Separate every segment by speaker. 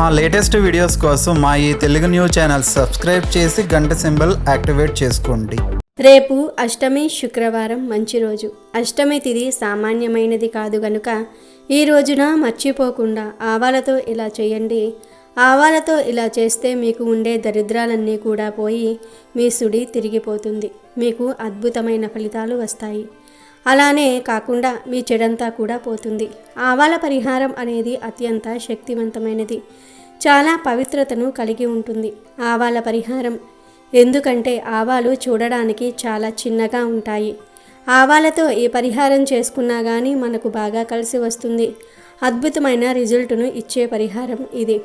Speaker 1: మా latest videos కోసం మా ఈ తెలుగు న్యూస్ ఛానల్ సబ్స్క్రైబ్ చేసి గంట సింబల్ యాక్టివేట్ చేసుకోండి.
Speaker 2: రేపు అష్టమి శుక్రవారం మంచి రోజు. అష్టమి తిది సామాన్యమైనది కాదు గనుక ఈ రోజున మర్చిపోకుండా ఆవాలతో ఇలా చేయండి. ఆవాలతో ఇలా చేస్తే మీకు ఉండే దరిద్రాలన్నీ కూడా పోయి మీ సుడి తిరిగిపోతుంది. మీకు అద్భుతమైన ఫలితాలు వస్తాయి. అలానే కాకుండా మీ చెడంతా కూడా పోతుంది. ఆవాల పరిహారం అనేది అత్యంత శక్తివంతమైనది. చాలా పవిత్రతను కలిగి ఉంటుంది. ఆవాల పరిహారం. ఎందుకంటే ఆవాలు చూడడానికి చాలా చిన్నగా ఉంటాయి. ఆవాలతో ఏ పరిహారం చేసుకున్నా కానీ మనకు బాగా కలిసి వస్తుంది. అద్భుతమైన రిజల్ట్ను ఇచ్చే పరిహారం ఇది.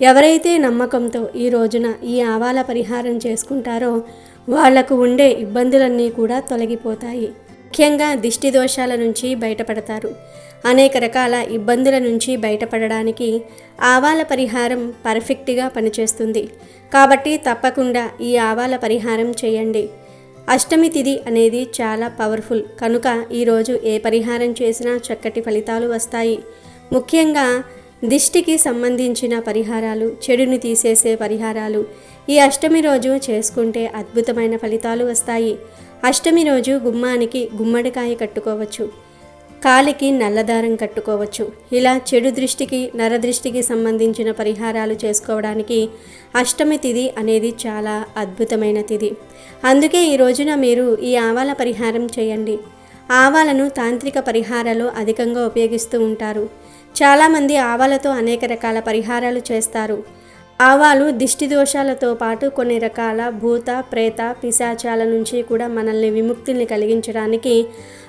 Speaker 2: ఎవరైతే నమ్మకంతో ఈ రోజున ఈ ఆవాల పరిహారం చేసుకుంటారో వాళ్ళకు ఉండే ఇబ్బందులన్నీ కూడా తొలగిపోతాయి. ముఖ్యంగా దిష్టి దోషాల నుంచి బయటపడతారు. అనేక రకాల ఇబ్బందుల నుంచి బయటపడడానికి ఆవాల పరిహారం పర్ఫెక్ట్గా పనిచేస్తుంది. కాబట్టి తప్పకుండా ఈ ఆవాల పరిహారం చేయండి. అష్టమి తిథి అనేది చాలా పవర్ఫుల్. కనుక ఈరోజు ఏ పరిహారం చేసినా చక్కటి ఫలితాలు వస్తాయి. ముఖ్యంగా దిష్టికి సంబంధించిన పరిహారాలు చెడుని తీసేసే పరిహారాలు ఈ అష్టమి రోజు చేసుకుంటే అద్భుతమైన ఫలితాలు వస్తాయి. అష్టమి రోజు గుమ్మానికి గుమ్మడికాయ కట్టుకోవచ్చు. కాలికి నల్లదారం కట్టుకోవచ్చు. ఇలా చెడు దృష్టికి నరదృష్టికి సంబంధించిన పరిహారాలు చేసుకోవడానికి అష్టమి తిథి అనేది చాలా అద్భుతమైన తిథి అందుకే ఈ రోజున మీరు ఈ ఆవాల పరిహారం చేయండి. ఆవాలను తాంత్రిక పరిహారాలు అధికంగా ఉపయోగిస్తూ ఉంటారు. చాలామంది ఆవాలతో అనేక రకాల పరిహారాలు చేస్తారు. ఆవాలు దిష్టి దోషాలతో పాటు కొన్ని రకాల భూత ప్రేత పిశాచాల నుంచి కూడా మనల్ని విముక్తిని కలిగించడానికి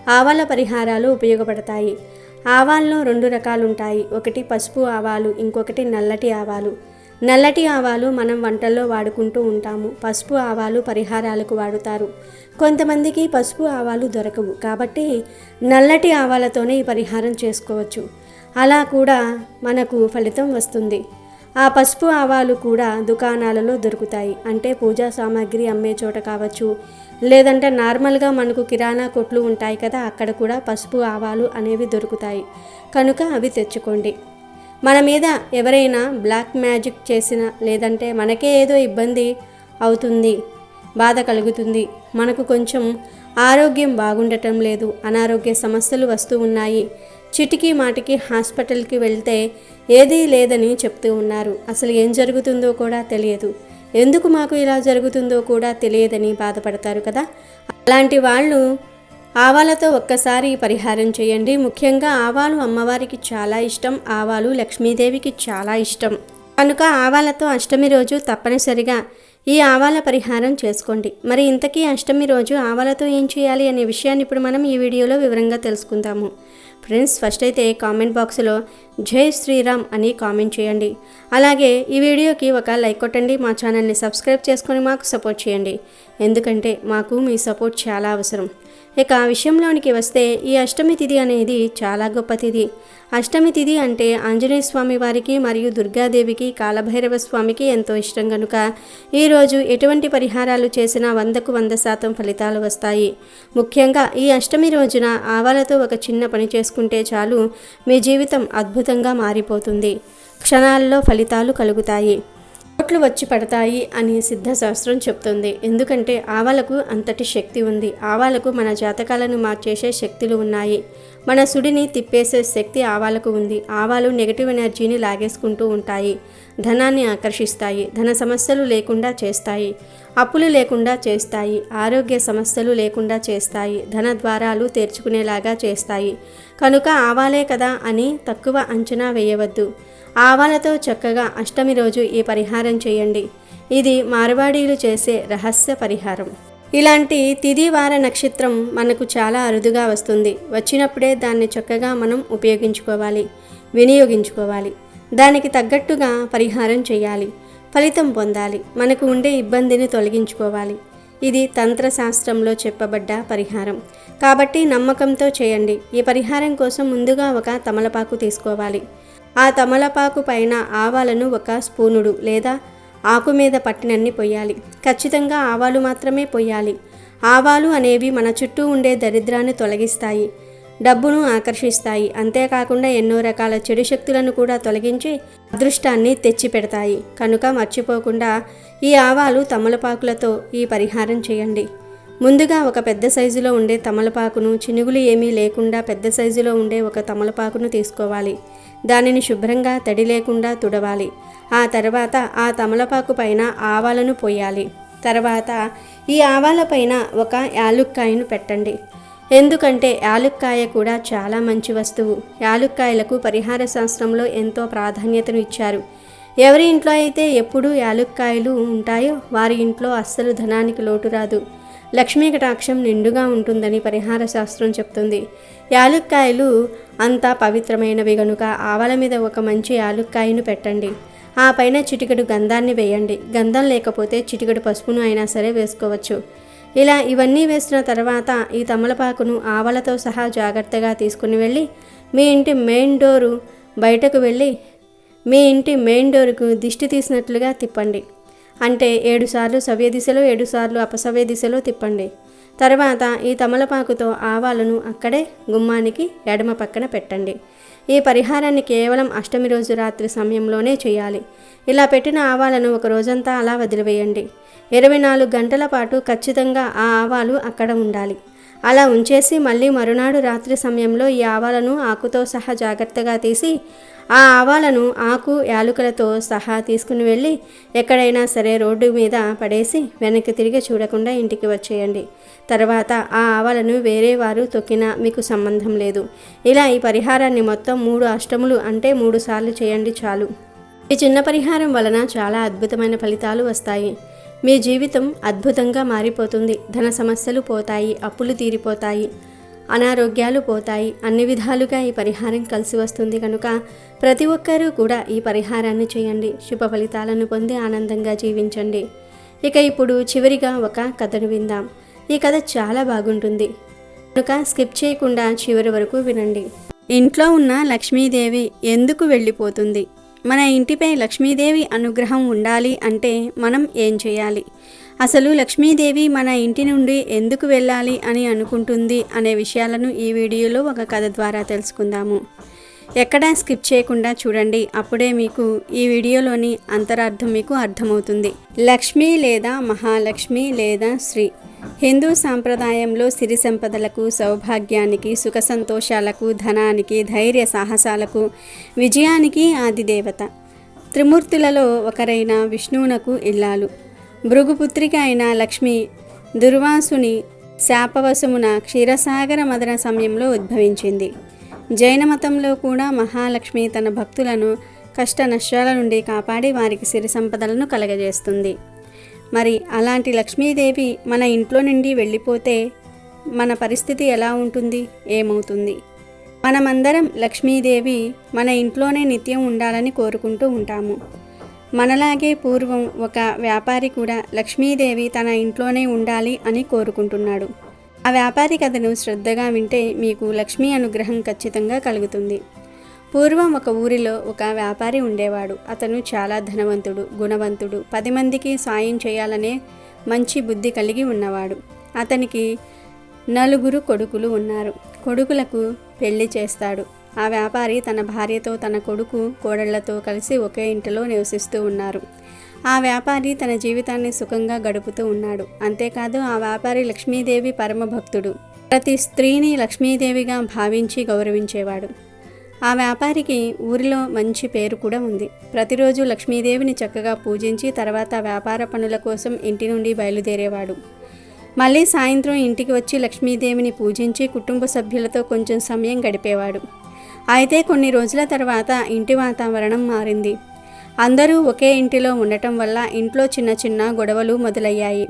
Speaker 2: ఆవాల పరిహారాలు ఉపయోగపడతాయి. ఆవాల్లో రెండు రకాలుంటాయి. ఒకటి పసుపు ఆవాలు ఇంకొకటి నల్లటి ఆవాలు. నల్లటి ఆవాలు మనం వంటల్లో వాడుకుంటూ ఉంటాము. పసుపు ఆవాలు పరిహారాలకు వాడుతారు. కొంతమందికి పసుపు ఆవాలు దొరకవు. కాబట్టి నల్లటి ఆవాలతోనే ఈ పరిహారం చేసుకోవచ్చు. అలా కూడా మనకు ఫలితం వస్తుంది. ఆ పసుపు ఆవాలు కూడా దుకాణాలలో దొరుకుతాయి. అంటే పూజా సామాగ్రి అమ్మే చోట కావచ్చు. లేదంటే నార్మల్గా మనకు కిరాణా కొట్లు ఉంటాయి కదా అక్కడ కూడా పసుపు ఆవాలు అనేవి దొరుకుతాయి. కనుక అవి తెచ్చుకోండి. మన మీద ఎవరైనా బ్లాక్ మ్యాజిక్ చేసిన లేదంటే మనకే ఏదో ఇబ్బంది అవుతుంది బాధ కలుగుతుంది మనకు కొంచెం ఆరోగ్యం బాగుండటం లేదు అనారోగ్య సమస్యలు వస్తూ ఉన్నాయి చిటికి మాటికి హాస్పిటల్కి వెళ్తే ఏదీ లేదని చెప్తూ ఉన్నారు. అసలు ఏం జరుగుతుందో కూడా తెలియదు. ఎందుకు మాకు ఇలా జరుగుతుందో కూడా తెలియదని బాధపడతారు కదా? అలాంటి వాళ్ళు ఆవాలతో ఒక్కసారి పరిహారం చేయండి. ముఖ్యంగా ఆవాలు అమ్మవారికి చాలా ఇష్టం. ఆవాలు లక్ష్మీదేవికి చాలా ఇష్టం. కనుక ఆవాలతో అష్టమి రోజు తప్పనిసరిగా ఈ ఆవాల పరిహారం చేసుకోండి. మరి ఇంతకీ అష్టమి రోజు ఆవాలతో ఏం చేయాలి అనే విషయాన్ని ఇప్పుడు మనం ఈ వీడియోలో వివరంగా తెలుసుకుందాము. ఫ్రెండ్స్ ఫస్ట్ అయితే కామెంట్ బాక్స్లో జై శ్రీరామ్ అని కామెంట్ చేయండి. అలాగే ఈ వీడియోకి ఒక లైక్ కొట్టండి మా ఛానల్ని సబ్స్క్రైబ్ చేసుకొని మాకు సపోర్ట్ చేయండి. ఎందుకంటే మాకు మీ సపోర్ట్ చాలా అవసరం. ఇక విషయంలోనికి వస్తే ఈ అష్టమి తిథి అనేది చాలా గొప్ప తిథి. అష్టమి తిథి అంటే ఆంజనేయ స్వామి వారికి మరియు దుర్గాదేవికి కాలభైరవ స్వామికి ఎంతో ఇష్టం కనుక ఈరోజు ఎటువంటి పరిహారాలు చేసినా వందకు వంద శాతం ఫలితాలు వస్తాయి. ముఖ్యంగా ఈ అష్టమి రోజున ఆవాలతో ఒక చిన్న పని చేసుకుంటే చాలు మీ జీవితం అద్భుతంగా మారిపోతుంది. క్షణాల్లో ఫలితాలు కలుగుతాయి. కోట్లు వచ్చి పడతాయి అని సిద్ధశాస్త్రం చెప్తుంది. ఎందుకంటే ఆవాలకు అంతటి శక్తి ఉంది. ఆవాలకు మన జాతకాలను మార్చేసే శక్తులు ఉన్నాయి. మన సుడిని తిప్పేసే శక్తి ఆవాలకు ఉంది. ఆవాలు నెగటివ్ ఎనర్జీని లాగేసుకుంటూ ఉంటాయి. ధనాన్ని ఆకర్షిస్తాయి. ధన సమస్యలు లేకుండా చేస్తాయి. అప్పులు లేకుండా చేస్తాయి. ఆరోగ్య సమస్యలు లేకుండా చేస్తాయి. ధన ద్వారాలు తెరుచుకునేలాగా చేస్తాయి. కనుక ఆవాలే కదా అని తక్కువ అంచనా వేయవద్దు. ఆవాలతో చక్కగా అష్టమి రోజు ఈ పరిహారం చేయండి. ఇది మార్వాడీలు చేసే రహస్య పరిహారం. ఇలాంటి తిదివార నక్షత్రం మనకు చాలా అరుదుగా వస్తుంది. వచ్చినప్పుడే దాన్ని చక్కగా మనం ఉపయోగించుకోవాలి వినియోగించుకోవాలి. దానికి తగ్గట్టుగా పరిహారం చేయాలి ఫలితం పొందాలి మనకు ఉండే ఇబ్బందిని తొలగించుకోవాలి. ఇది తంత్రశాస్త్రంలో చెప్పబడ్డ పరిహారం. కాబట్టి నమ్మకంతో చేయండి. ఈ పరిహారం కోసం ముందుగా ఒక తమలపాకు తీసుకోవాలి. ఆ తమలపాకు పైన ఆవాలను ఒక స్పూనుడు లేదా ఆకు మీద పట్టినన్ని పొయ్యాలి. ఖచ్చితంగా ఆవాలు మాత్రమే పొయ్యాలి. ఆవాలు అనేవి మన చుట్టూ ఉండే దరిద్రాన్ని తొలగిస్తాయి డబ్బును ఆకర్షిస్తాయి. అంతేకాకుండా ఎన్నో రకాల చెడు శక్తులను కూడా తొలగించి అదృష్టాన్ని తెచ్చిపెడతాయి. కనుక మర్చిపోకుండా ఈ ఆవాలు తమలపాకులతో ఈ పరిహారం చేయండి. ముందుగా ఒక పెద్ద సైజులో ఉండే తమలపాకును చినుగులు ఏమీ లేకుండా పెద్ద సైజులో ఉండే ఒక తమలపాకును తీసుకోవాలి. దానిని శుభ్రంగా తడి లేకుండా తుడవాలి. ఆ తర్వాత ఆ తమలపాకు పైన ఆవాలను పోయాలి. తర్వాత ఈ ఆవాల పైన ఒక యాలుక్కాయను పెట్టండి. ఎందుకంటే యాలుక్కాయ కూడా చాలా మంచి వస్తువు. యాలుక్కాయలకు పరిహార శాస్త్రంలో ఎంతో ప్రాధాన్యతను ఇచ్చారు. ఎవరి ఇంట్లో అయితే ఎప్పుడూ యాలుక్కాయలు ఉంటాయో వారి ఇంట్లో అస్సలు ధనానికి లోటు రాదు. లక్ష్మీ కటాక్షం నిండుగా ఉంటుందని పరిహార శాస్త్రం చెప్తుంది. యాలుక్కాయలు అంతా పవిత్రమైనవి గనుక ఆవల మీద ఒక మంచి యాలుక్కాయను పెట్టండి. ఆ పైన చిటికెడు గంధాన్ని వేయండి. గంధం లేకపోతే చిటికెడు పసుపును అయినా సరే వేసుకోవచ్చు. ఇలా ఇవన్నీ వేసిన తర్వాత ఈ తమలపాకును ఆవలతో సహా జాగ్రత్తగా తీసుకుని వెళ్ళి మీ ఇంటి మెయిన్ డోరు బయటకు వెళ్ళి మీ ఇంటి మెయిన్ డోరుకు దిష్టి తీసినట్లుగా తిప్పండి. అంటే ఏడుసార్లు సవ్య దిశలో ఏడుసార్లు అపసవ్య దిశలో తిప్పండి. తర్వాత ఈ తమలపాకుతో ఆవాలను అక్కడే గుమ్మానికి ఎడమ పక్కన పెట్టండి. ఈ పరిహారాన్ని కేవలం అష్టమి రోజు రాత్రి సమయంలోనే చేయాలి. ఇలా పెట్టిన ఆవాలను ఒక రోజంతా అలా వదిలివేయండి. ఇరవై నాలుగు గంటల పాటు ఖచ్చితంగా ఆ ఆవాలు అక్కడ ఉండాలి. అలా ఉంచేసి మళ్ళీ మరునాడు రాత్రి సమయంలో ఈ ఆవాలను ఆకుతో సహా జాగ్రత్తగా తీసి ఆ ఆవాలను ఆకు యాలుకలతో సహా తీసుకుని వెళ్ళి ఎక్కడైనా సరే రోడ్డు మీద పడేసి వెనక్కి తిరిగి చూడకుండా ఇంటికి వచ్చేయండి. తర్వాత ఆ ఆవాలను వేరే వారు తొక్కినా మీకు సంబంధం లేదు. ఇలా ఈ పరిహారాన్ని మొత్తం మూడు అష్టములు అంటే మూడు సార్లు చేయండి చాలు. ఈ చిన్న పరిహారం వలన చాలా అద్భుతమైన ఫలితాలు వస్తాయి. మీ జీవితం అద్భుతంగా మారిపోతుంది. ధన సమస్యలు పోతాయి అప్పులు తీరిపోతాయి అనారోగ్యాలు పోతాయి అన్ని విధాలుగా ఈ పరిహారం కలిసి వస్తుంది కనుక ప్రతి ఒక్కరూ కూడా ఈ పరిహారాన్ని చేయండి. శుభ ఫలితాలను పొంది ఆనందంగా జీవించండి. ఇక ఇప్పుడు చివరిగా ఒక కథను విందాం. ఈ కథ చాలా బాగుంటుంది. కనుక స్కిప్ చేయకుండా చివరి వరకు వినండి. ఇంట్లో ఉన్న లక్ష్మీదేవి ఎందుకు వెళ్ళిపోతుంది? మన ఇంటిపై లక్ష్మీదేవి అనుగ్రహం ఉండాలి అంటే మనం ఏం చేయాలి? అసలు లక్ష్మీదేవి మన ఇంటి నుండి ఎందుకు వెళ్ళాలి అని అనుకుంటుంది అనే విషయాలను ఈ వీడియోలో ఒక కథ ద్వారా తెలుసుకుందాము. ఎక్కడా స్కిప్ చేయకుండా చూడండి. అప్పుడే మీకు ఈ వీడియోలోని అంతరార్థం మీకు అర్థమవుతుంది. లక్ష్మి లేదా మహాలక్ష్మి లేదా శ్రీ. హిందూ సాంప్రదాయంలో సిరి సంపదలకు సౌభాగ్యానికి సుఖ సంతోషాలకు ధనానికి ధైర్య సాహసాలకు విజయానికి ఆదిదేవత త్రిమూర్తులలో ఒకరైన విష్ణువునకు ఇల్లాలు. భృగుపుత్రిక అయిన లక్ష్మి దుర్వాసుని శాపవశమున క్షీరసాగర మదన సమయంలో ఉద్భవించింది. జైన మతంలో కూడా మహాలక్ష్మి తన భక్తులను కష్ట నష్టాల నుండి కాపాడి వారికి సిరి సంపదలను కలగజేస్తుంది. మరి అలాంటి లక్ష్మీదేవి మన ఇంట్లో నుండి వెళ్ళిపోతే మన పరిస్థితి ఎలా ఉంటుంది? ఏమవుతుంది? మనమందరం లక్ష్మీదేవి మన ఇంట్లోనే నిత్యం ఉండాలని కోరుకుంటూ ఉంటాము. మనలాగే పూర్వం ఒక వ్యాపారి కూడా లక్ష్మీదేవి తన ఇంట్లోనే ఉండాలి అని కోరుకుంటున్నాడు. ఆ వ్యాపారి కథను శ్రద్ధగా వింటే మీకు లక్ష్మీ అనుగ్రహం ఖచ్చితంగా కలుగుతుంది. పూర్వం ఒక ఊరిలో ఒక వ్యాపారి ఉండేవాడు. అతను చాలా ధనవంతుడు గుణవంతుడు. పది మందికి సాయం చేయాలనే మంచి బుద్ధి కలిగి ఉన్నవాడు. అతనికి నలుగురు కొడుకులు ఉన్నారు. కొడుకులకు పెళ్ళి చేస్తాడు. ఆ వ్యాపారి తన భార్యతో తన కొడుకు కోడళ్ళతో కలిసి ఒకే ఇంటిలో నివసిస్తూ ఉన్నారు. ఆ వ్యాపారి తన జీవితాన్ని సుఖంగా గడుపుతూ ఉన్నాడు. అంతేకాదు ఆ వ్యాపారి లక్ష్మీదేవి పరమభక్తుడు. ప్రతి స్త్రీని లక్ష్మీదేవిగా భావించి గౌరవించేవాడు. ఆ వ్యాపారికి ఊరిలో మంచి పేరు కూడా ఉంది. ప్రతిరోజు లక్ష్మీదేవిని చక్కగా పూజించి తర్వాత వ్యాపార పనుల కోసం ఇంటి నుండి బయలుదేరేవాడు. మళ్ళీ సాయంత్రం ఇంటికి వచ్చి లక్ష్మీదేవిని పూజించి కుటుంబ సభ్యులతో కొంచెం సమయం గడిపేవాడు. అయితే కొన్ని రోజుల తర్వాత ఇంటి వాతావరణం మారింది. అందరూ ఒకే ఇంటిలో ఉండటం వల్ల ఇంట్లో చిన్న చిన్న గొడవలు మొదలయ్యాయి.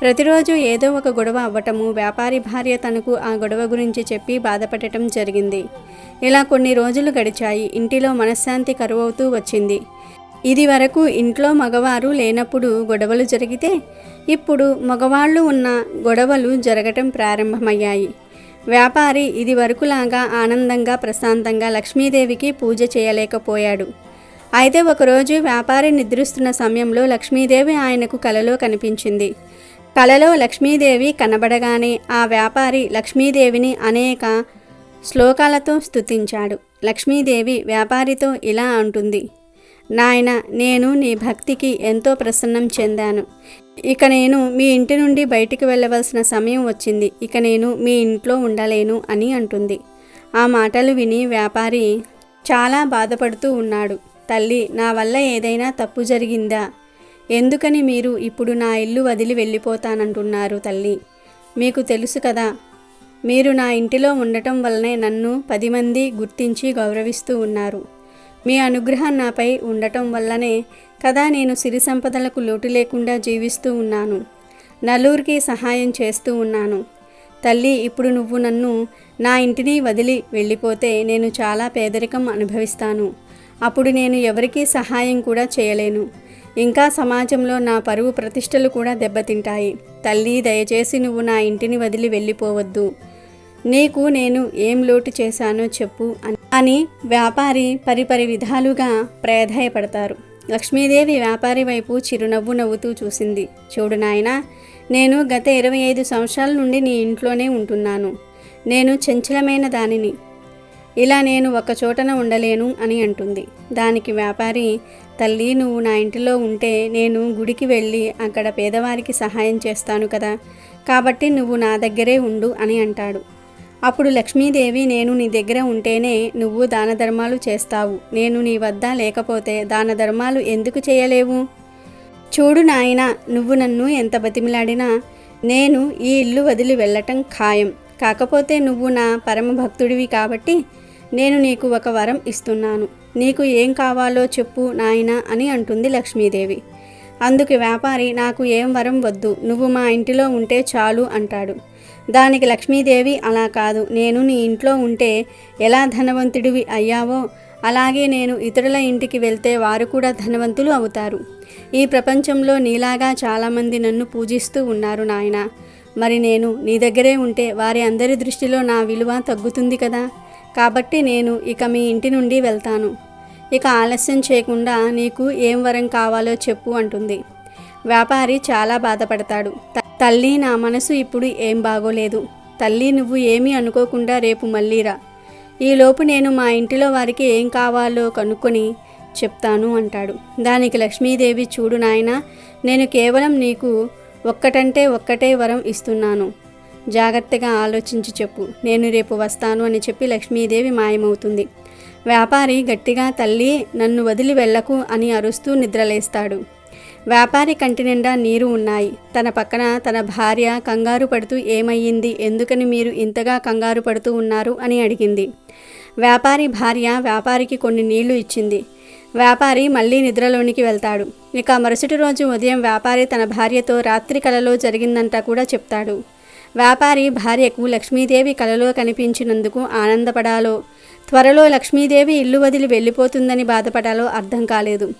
Speaker 2: ప్రతిరోజు ఏదో ఒక గొడవ అవ్వటము వ్యాపారి భార్య తనకు ఆ గొడవ గురించి చెప్పి బాధపడటం జరిగింది. ఇలా కొన్ని రోజులు గడిచాయి. ఇంటిలో మనశ్శాంతి కరువవుతూ వచ్చింది. ఇది వరకు ఇంట్లో మగవారు లేనప్పుడు గొడవలు జరిగితే ఇప్పుడు మగవాళ్ళు ఉన్న గొడవలు జరగటం ప్రారంభమయ్యాయి. వ్యాపారి ఇది వరకులాగా ఆనందంగా ప్రశాంతంగా లక్ష్మీదేవికి పూజ చేయలేకపోయాడు. అయితే ఒకరోజు వ్యాపారి నిద్రిస్తున్న సమయంలో లక్ష్మీదేవి ఆయనకు కలలో కనిపించింది. కలలో లక్ష్మీదేవి కనబడగానే ఆ వ్యాపారి లక్ష్మీదేవిని అనేక శ్లోకాలతో స్తుతించాడు. లక్ష్మీదేవి వ్యాపారితో ఇలా అంటుంది. నాయన నేను నీ భక్తికి ఎంతో ప్రసన్నం చెందాను. ఇక నేను మీ ఇంటి నుండి బయటికి వెళ్ళవలసిన సమయం వచ్చింది. ఇక నేను మీ ఇంట్లో ఉండలేను అని అంటుంది. ఆ మాటలు విని వ్యాపారి చాలా బాధపడుతూ ఉన్నాడు. తల్లి నా వల్ల ఏదైనా తప్పు జరిగిందా? ఎందుకని మీరు ఇప్పుడు నా ఇల్లు వదిలి వెళ్ళిపోతానంటున్నారు తల్లి. మీకు తెలుసు కదా మీరు నా ఇంటిలో ఉండటం వల్లనే నన్ను పది మంది గుర్తించి గౌరవిస్తూ ఉన్నారు. మీ అనుగ్రహం నాపై ఉండటం వల్లనే కదా నేను సిరి సంపదలకు లోటు లేకుండా జీవిస్తూ ఉన్నాను. నలుగురికి సహాయం చేస్తూ ఉన్నాను. తల్లి ఇప్పుడు నువ్వు నన్ను నా ఇంటిని వదిలి వెళ్ళిపోతే నేను చాలా పేదరికం అనుభవిస్తాను. అప్పుడు నేను ఎవరికీ సహాయం కూడా చేయలేను. ఇంకా సమాజంలో నా పరువు ప్రతిష్టలు కూడా దెబ్బతింటాయి. తల్లి దయచేసి నువ్వు నా ఇంటిని వదిలి వెళ్ళిపోవద్దు. నీకు నేను ఏం లోటు చేశానో చెప్పు అని- వ్యాపారి పరిపరి విధాలుగా ప్రాధాయపడతారు. లక్ష్మీదేవి వ్యాపారి వైపు చిరునవ్వు నవ్వుతూ చూసింది. చూడు నాయనా నేను గత ఇరవై ఐదు సంవత్సరాల నుండి నీ ఇంట్లోనే ఉంటున్నాను. నేను చంచలమైన దానిని ఇలా నేను ఒక చోటన ఉండలేను అని అంటుంది. దానికి వ్యాపారి తల్లి నువ్వు నా ఇంటిలో ఉంటే నేను గుడికి వెళ్ళి అక్కడ పేదవారికి సహాయం చేస్తాను కదా. కాబట్టి నువ్వు నా దగ్గరే ఉండు అని అంటాడు. అప్పుడు లక్ష్మీదేవి నేను నీ దగ్గర ఉంటేనే నువ్వు దాన ధర్మాలు చేస్తావు. నేను నీ వద్ద లేకపోతే దాన ధర్మాలు ఎందుకు చేయలేవు? చూడు నాయనా నువ్వు నన్ను ఎంత బతిమిలాడినా నేను ఈ ఇల్లు వదిలి వెళ్ళటం ఖాయం. కాకపోతే నువ్వు నా పరమ భక్తుడివి కాబట్టి నేను నీకు ఒక వరం ఇస్తున్నాను. నీకు ఏం కావాలో చెప్పు నాయనా అని అంటుంది లక్ష్మీదేవి. అందుకు వ్యాపారి నాకు ఏం వరం వద్దు నువ్వు మా ఇంటిలో ఉంటే చాలు అంటాడు. దానికి లక్ష్మీదేవి అలా కాదు నేను నీ ఇంట్లో ఉంటే ఎలా ధనవంతుడివి అయ్యావో అలాగే నేను ఇతరుల ఇంటికి వెళ్తే వారు కూడా ధనవంతులు అవుతారు. ఈ ప్రపంచంలో నీలాగా చాలామంది నన్ను పూజిస్తూ ఉన్నారు నాయన. మరి నేను నీ దగ్గరే ఉంటే వారి అందరి దృష్టిలో నా విలువ తగ్గుతుంది కదా? కాబట్టి నేను ఇక మీ ఇంటి నుండి వెళ్తాను. ఇక ఆలస్యం చేయకుండా నీకు ఏం వరం కావాలో చెప్పు అంటుంది. వ్యాపారి చాలా బాధపడతాడు. "త- తల్లి నా మనసు ఇప్పుడు ఏం బాగోలేదు. తల్లి నువ్వు ఏమీ అనుకోకుండా రేపు మళ్ళీరా ఈలోపు నేను మా ఇంటిలో వారికి ఏం కావాలో కనుక్కొని చెప్తాను అంటాడు. దానికి లక్ష్మీదేవి చూడు నాయన నేను కేవలం నీకు ఒక్కటంటే ఒక్కటే వరం ఇస్తున్నాను. జాగ్రత్తగా ఆలోచించి చెప్పు. నేను రేపు వస్తాను అని చెప్పి లక్ష్మీదేవి మాయమవుతుంది. వ్యాపారి గట్టిగా తల్లి నన్ను వదిలి వెళ్ళకు అని అరుస్తూ నిద్రలేస్తాడు. వ్యాపారి కంటి నిండా నీరు ఉన్నాయి. తన పక్కన తన భార్య కంగారు పడుతూ ఏమయ్యింది? ఎందుకని మీరు ఇంతగా కంగారు పడుతూ ఉన్నారు? అని అడిగింది. వ్యాపారి భార్య వ్యాపారికి కొన్ని నీళ్ళు ఇచ్చింది. వ్యాపారి మళ్ళీ నిద్రలోనికి వెళ్తాడు. ఇక మరుసటి రోజు ఉదయం వ్యాపారి తన భార్యతో రాత్రి కలలో జరిగిందంతా కూడా చెప్తాడు. వ్యాపారి భార్యకు లక్ష్మీదేవి కలలో కనిపించినందుకు ఆనందపడాలో. త్వరలో లక్ష్మీదేవి ఇల్లు వదిలి వెళ్ళిపోతుందని బాధపడాలో అర్థం కాలేదు.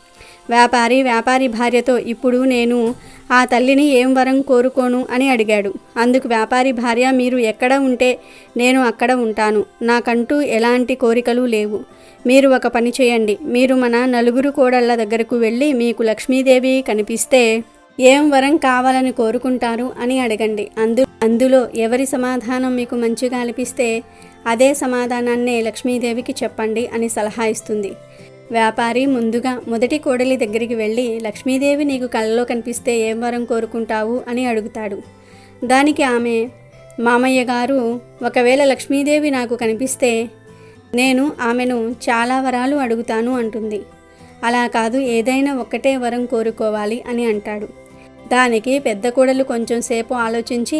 Speaker 2: వ్యాపారి వ్యాపారి భార్యతో ఇప్పుడు నేను ఆ తల్లిని ఏం వరం కోరుకోను అని అడిగాడు. అందుకు వ్యాపారి భార్య మీరు ఎక్కడ ఉంటే నేను అక్కడ ఉంటాను. నాకంటూ ఎలాంటి కోరికలు లేవు. మీరు ఒక పని చేయండి. మీరు మన నలుగురు కోడళ్ళ దగ్గరకు వెళ్ళి మీకు లక్ష్మీదేవి కనిపిస్తే ఏం వరం కావాలని కోరుకుంటారు అని అడగండి. అందు అందులో ఎవరి సమాధానం మీకు మంచిగా అనిపిస్తే అదే సమాధానాన్నే లక్ష్మీదేవికి చెప్పండి అని సలహా ఇస్తుంది. వ్యాపారి ముందుగా మొదటి కోడలి దగ్గరికి వెళ్ళి లక్ష్మీదేవి నీకు కళ్ళలో కనిపిస్తే ఏం వరం కోరుకుంటావు అని అడుగుతాడు. దానికి ఆమె మామయ్య గారు ఒకవేళ లక్ష్మీదేవి నాకు కనిపిస్తే నేను ఆమెను చాలా వరాలు అడుగుతాను అంటుంది. అలా కాదు ఏదైనా ఒక్కటే వరం కోరుకోవాలి అని అంటాడు. దానికి పెద్ద కోడలు కొంచెం సేపు ఆలోచించి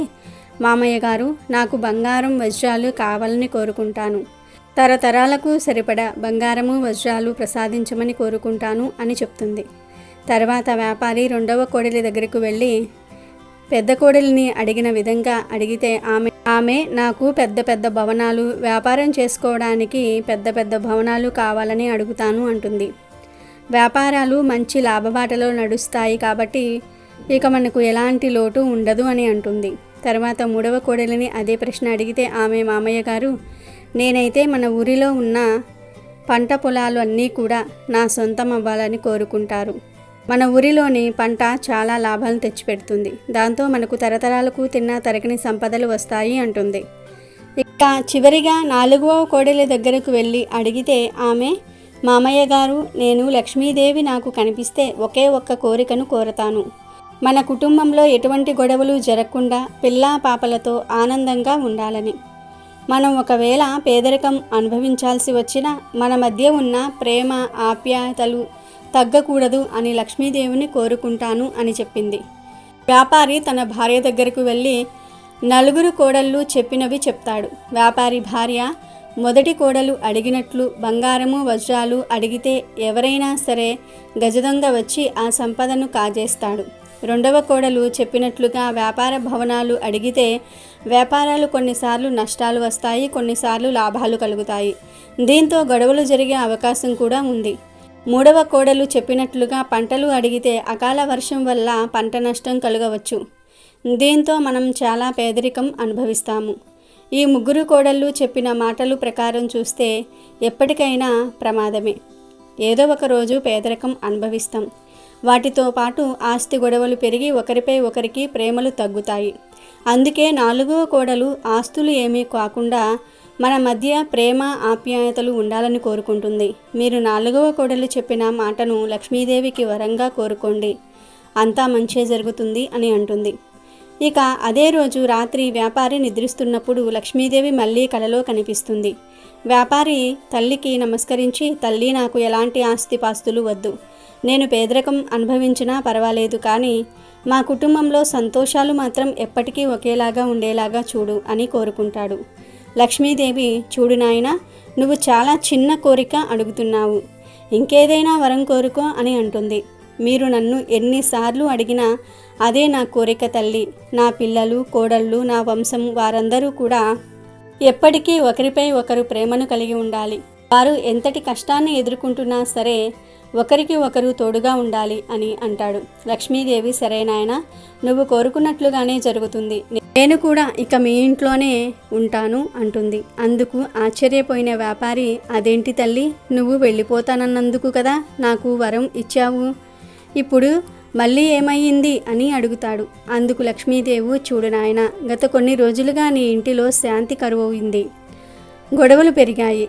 Speaker 2: మామయ్య గారు నాకు బంగారం వజ్రాలు కావాలని కోరుకుంటాను. తరతరాలకు సరిపడా బంగారము వజ్రాలు ప్రసాదించమని కోరుకుంటాను అని చెప్తుంది. తర్వాత వ్యాపారి రెండవ కోడలి దగ్గరకు వెళ్ళి పెద్ద కోడలిని అడిగిన విధంగా అడిగితే ఆమె ఆమె నాకు పెద్ద పెద్ద భవనాలు వ్యాపారం చేసుకోవడానికి పెద్ద పెద్ద భవనాలు కావాలని అడుగుతాను అంటుంది. వ్యాపారాలు మంచి లాభబాటలో నడుస్తాయి కాబట్టి ఇక మనకు ఎలాంటి లోటు ఉండదు అని అంటుంది. తర్వాత మూడవ కోడలిని అదే ప్రశ్న అడిగితే ఆమె మామయ్య గారు నేనైతే మన ఊరిలో ఉన్న పంట పొలాలు అన్నీ కూడా నా సొంతం అవ్వాలని కోరుకుంటారు. మన ఊరిలోని పంట చాలా లాభాలను తెచ్చిపెడుతుంది. దాంతో మనకు తరతరాలకు తిన్న తరగని సంపదలు వస్తాయి అంటుంది. ఇక చివరిగా నాలుగవ కోడలి దగ్గరకు వెళ్ళి అడిగితే ఆమె మామయ్య గారు నేను లక్ష్మీదేవి నాకు కనిపిస్తే ఒకే ఒక్క కోరికను కోరతాను. మన కుటుంబంలో ఎటువంటి గొడవలు జరగకుండా పిల్లా పాపలతో ఆనందంగా ఉండాలని. మనం ఒకవేళ పేదరికం అనుభవించాల్సి వచ్చినా మన మధ్య ఉన్న ప్రేమ ఆప్యాయతలు తగ్గకూడదు అని లక్ష్మీదేవిని కోరుకుంటాను అని చెప్పింది. వ్యాపారి తన భార్య దగ్గరకు వెళ్ళి నలుగురు కోడళ్ళు చెప్పినవి చెప్తాడు. వ్యాపారి భార్య మొదటి కోడలు అడిగినట్లు బంగారము వజ్రాలు అడిగితే ఎవరైనా సరే గజదొంగ వచ్చి ఆ సంపదను కాజేస్తాడు. రెండవ కోడలు చెప్పినట్లుగా వ్యాపార భవనాలు అడిగితే వ్యాపారాలు కొన్నిసార్లు నష్టాలు వస్తాయి కొన్నిసార్లు లాభాలు కలుగుతాయి. దీంతో గొడవలు జరిగే అవకాశం కూడా ఉంది. మూడవ కోడలు చెప్పినట్లుగా పంటలు అడిగితే అకాల వర్షం వల్ల పంట నష్టం కలగవచ్చు. దీంతో మనం చాలా పేదరికం అనుభవిస్తాము. ఈ ముగ్గురు కోడళ్ళు చెప్పిన మాటలు ప్రకారం చూస్తే ఎప్పటికైనా ప్రమాదమే. ఏదో ఒక రోజు పేదరికం అనుభవిస్తాం. వాటితో పాటు ఆస్తి గొడవలు పెరిగి ఒకరిపై ఒకరికి ప్రేమలు తగ్గుతాయి. అందుకే నాలుగో కోడలు ఆస్తులు ఏమీ కాకుండా మన మధ్య ప్రేమ ఆప్యాయతలు ఉండాలని కోరుకుంటుంది. మీరు నాలుగవ కోడలు చెప్పిన మాటను లక్ష్మీదేవికి వరంగా కోరుకోండి. అంతా మంచే జరుగుతుంది అని అంటుంది. ఇక అదే రోజు రాత్రి వ్యాపారి నిద్రిస్తున్నప్పుడు లక్ష్మీదేవి మళ్ళీ కలలో కనిపిస్తుంది. వ్యాపారి తల్లికి నమస్కరించి తల్లి నాకు ఎలాంటి ఆస్తిపాస్తులు వద్దు. నేను పేదరికం అనుభవించినా పర్వాలేదు కానీ మా కుటుంబంలో సంతోషాలు మాత్రం ఎప్పటికీ ఒకేలాగా ఉండేలాగా చూడు అని కోరుకుంటాడు. లక్ష్మీదేవి చూడు నాయన నువ్వు చాలా చిన్న కోరిక అడుగుతున్నావు. ఇంకేదైనా వరం కోరుకో అని అంటుంది. మీరు నన్ను ఎన్నిసార్లు అడిగినా అదే నా కోరిక తల్లి. నా పిల్లలు కోడళ్ళు నా వంశం వారందరూ కూడా ఎప్పటికీ ఒకరిపై ఒకరు ప్రేమను కలిగి ఉండాలి. వారు ఎంతటి కష్టాన్ని ఎదుర్కొంటున్నా సరే ఒకరికి ఒకరు తోడుగా ఉండాలి అని అంటాడు. లక్ష్మీదేవి సరేనాయన నువ్వు కోరుకున్నట్లుగానే జరుగుతుంది. నేను కూడా ఇక మీ ఇంట్లోనే ఉంటాను అంటుంది. అందుకు ఆశ్చర్యపోయిన వ్యాపారి అదేంటి తల్లి నువ్వు వెళ్ళిపోతానన్నందుకు కదా నాకు వరం ఇచ్చావు? ఇప్పుడు మళ్ళీ ఏమయ్యింది? అని అడుగుతాడు. అందుకు లక్ష్మీదేవి చూడు నాయన గత కొన్ని రోజులుగా నీ ఇంటిలో శాంతి కరువయింది గొడవలు పెరిగాయి.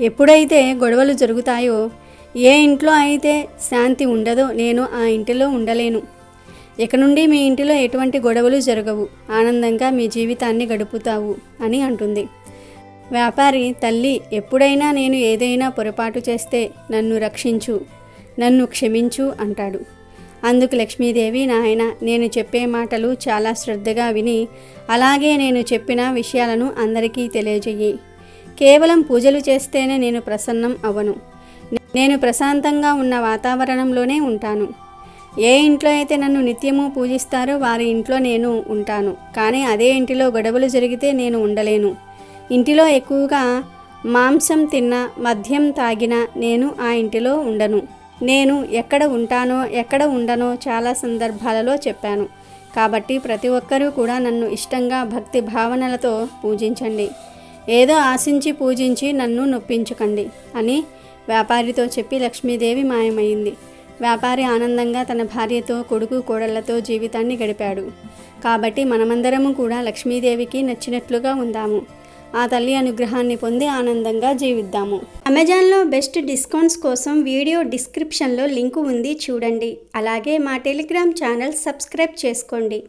Speaker 2: ఎప్పుడైతే గొడవలు జరుగుతాయో ఏ ఇంట్లో అయితే శాంతి ఉండదో నేను ఆ ఇంటిలో ఉండలేను. ఇక నుండి మీ ఇంటిలో ఎటువంటి గొడవలు జరగవు. ఆనందంగా మీ జీవితాన్ని గడుపుతావు అని అంటుంది. వ్యాపారి తల్లి ఎప్పుడైనా నేను ఏదైనా పొరపాటు చేస్తే నన్ను రక్షించు నన్ను క్షమించు అంటాడు. అందుకు లక్ష్మీదేవి నాయన నేను చెప్పే మాటలు చాలా శ్రద్ధగా విని అలాగే నేను చెప్పిన విషయాలను అందరికీ తెలియజేయి కేవలం పూజలు చేస్తేనే నేను ప్రసన్నం అవ్వను నేను ప్రశాంతంగా ఉన్న వాతావరణంలోనే ఉంటాను. ఏ ఇంట్లో అయితే నన్ను నిత్యము పూజిస్తారో వారి ఇంట్లో నేను ఉంటాను. కానీ అదే ఇంటిలో గొడవలు జరిగితే నేను ఉండలేను. ఇంటిలో ఎక్కువగా మాంసం తిన్న మద్యం తాగిన నేను ఆ ఇంటిలో ఉండను. నేను ఎక్కడ ఉంటానో ఎక్కడ ఉండనో చాలా సందర్భాలలో చెప్పాను. కాబట్టి ప్రతి ఒక్కరూ కూడా నన్ను ఇష్టంగా భక్తి భావనలతో పూజించండి. ఏదో ఆశించి పూజించి నన్ను నొప్పించకండి అని వ్యాపారితో చెప్పి లక్ష్మీదేవి మాయమైంది. వ్యాపారి ఆనందంగా తన భార్యతో కొడుకు కోడళ్ళతో జీవితాన్ని గడిపాడు. కాబట్టి మనమందరము కూడా లక్ష్మీదేవికి నచ్చినట్లుగా ఉందాము. ఆ తల్లి అనుగ్రహాన్ని పొంది ఆనందంగా జీవిద్దాము. అమెజాన్లో బెస్ట్ డిస్కౌంట్స్ కోసం వీడియో డిస్క్రిప్షన్లో లింకు ఉంది చూడండి. అలాగే మా టెలిగ్రామ్ ఛానల్ సబ్స్క్రైబ్ చేసుకోండి.